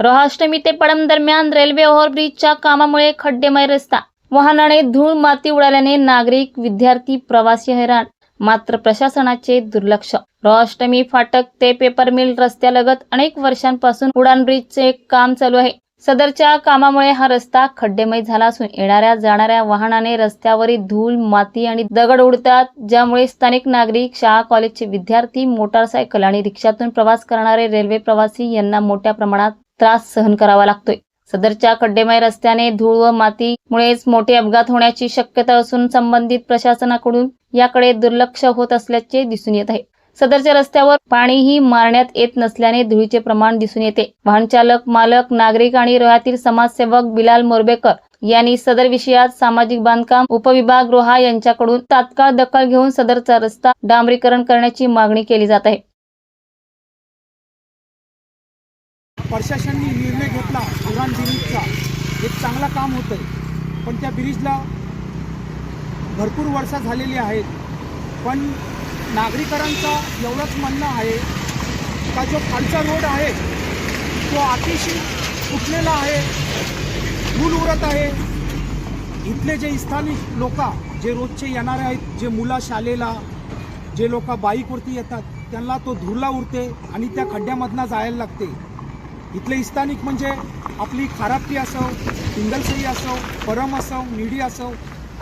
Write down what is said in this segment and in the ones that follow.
रोहाष्टमी ते पडम दरम्यान रेल्वे ओव्हरब्रिजच्या कामामुळे खड्डेमय रस्ता. वाहनाने धूळ माती उडाल्याने नागरिक विद्यार्थी प्रवासी हैराण मात्र प्रशासनाचे दुर्लक्ष. रोहाष्टमी फाटक ते पेपर मिल रस्त्यालगत अनेक वर्षांपासून उडान ब्रिजचे काम चालू आहे. सदरच्या कामामुळे हा रस्ता खड्डेमय झाला असून येणाऱ्या जाणाऱ्या वाहनाने रस्त्यावरील धूळ माती आणि दगड उडतात ज्यामुळे स्थानिक नागरिक शाळा कॉलेजचे विद्यार्थी मोटारसायकल आणि रिक्षातून प्रवास करणारे रेल्वे प्रवासी यांना मोठ्या प्रमाणात त्रास सहन करावा लागतोय. सदरच्या खड्डेमय रस्त्याने धूळ व मातीमुळेच मोठे अपघात होण्याची शक्यता असून संबंधित प्रशासनाकडून याकडे दुर्लक्ष होत असल्याचे दिसून येत आहे. सदरच्या रस्त्यावर पाणीही मारण्यात येत नसल्याने धुळीचे प्रमाण दिसून येते. वाहन चालक मालक नागरिक आणि रोह्यातील समाजसेवक बिलाल मोरबेकर यांनी सदर विषयात सामाजिक बांधकाम उपविभाग रोहा यांच्याकडून तात्काळ दखल घेऊन सदरचा रस्ता डांबरीकरण करण्याची मागणी केली जात आहे. प्रशासनाने निर्णय घेतला उडान ब्रिजचा एक चांगला काम होतं आहे पण त्या ब्रिजला भरपूर वर्षा झालेली आहेत. पण नागरिकांचा एवढंच म्हणणं आहे का जो खालचा रोड आहे तो अतिशय फुटलेला आहे धूल उरत आहे. इथले जे स्थानिक लोक जे रोजचे येणारे आहेत जे मुलं शाळेला जे लोक बाईकवरती येतात त्यांना तो धुरला उरते आणि त्या खड्ड्यामधनं जायला लागते. इथले स्थानिक म्हणजे आपली खारापी असो पिंगलसई असो परम असो निडी असो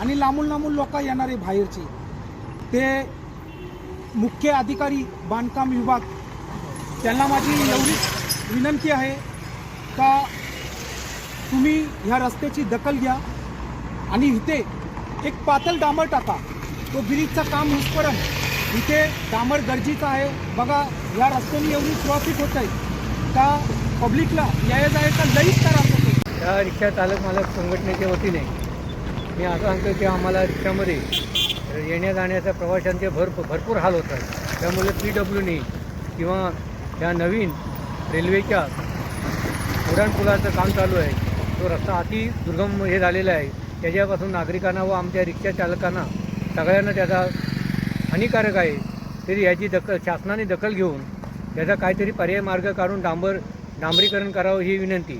आणि लांबून लांबून लोक येणारे बाहेरचे. ते मुख्य अधिकारी बांधकाम विभाग. त्यांना माझी एवढीच विनंती आहे का तुम्ही ह्या रस्त्याची दखल घ्या आणि इथे एक पातळ डांबर टाका. तो ब्रिजचं काम होईपर्यंत इथे डांबर गरजेचं आहे. बघा ह्या रस्त्याने एवढी ट्रॉफिक होत आहे. का पब्लिकला न्याय जायचा लईच त्रास होतो. या रिक्षा चालक मालक संघटनेच्या वतीने मी असं सांगतो की आम्हाला रिक्षामध्ये येण्या जाण्याच्या प्रवाशांचे भर भरपूर हाल होतात. त्यामुळे पी डब्ल्यूने किंवा या नवीन रेल्वेच्या उड्डाणपुलाचं काम चालू आहे. तो रस्ता अति दुर्गम हे झालेला आहे. त्याच्यापासून नागरिकांना व आमच्या रिक्षा चालकांना सगळ्यांना त्याचा हानिकारक आहे. तरी याची दखल शासनाने दखल घेऊन त्याचा काहीतरी पर्याय मार्ग काढून डांबर डांबरीकरण करावं ही विनंती.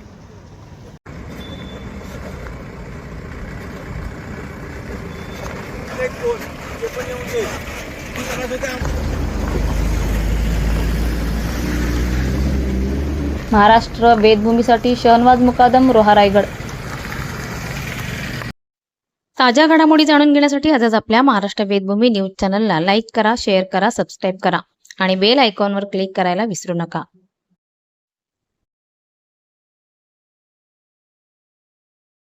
महाराष्ट्र वेदभूमीसाठी शहनवाज मुकादम रोहा रायगड. ताज्या घडामोडी जाणून घेण्यासाठी आजच आपल्या महाराष्ट्र वेदभूमी न्यूज चॅनलला लाईक करा शेअर करा सबस्क्राईब करा आणि बेल आयकॉनवर क्लिक करायला विसरू नका.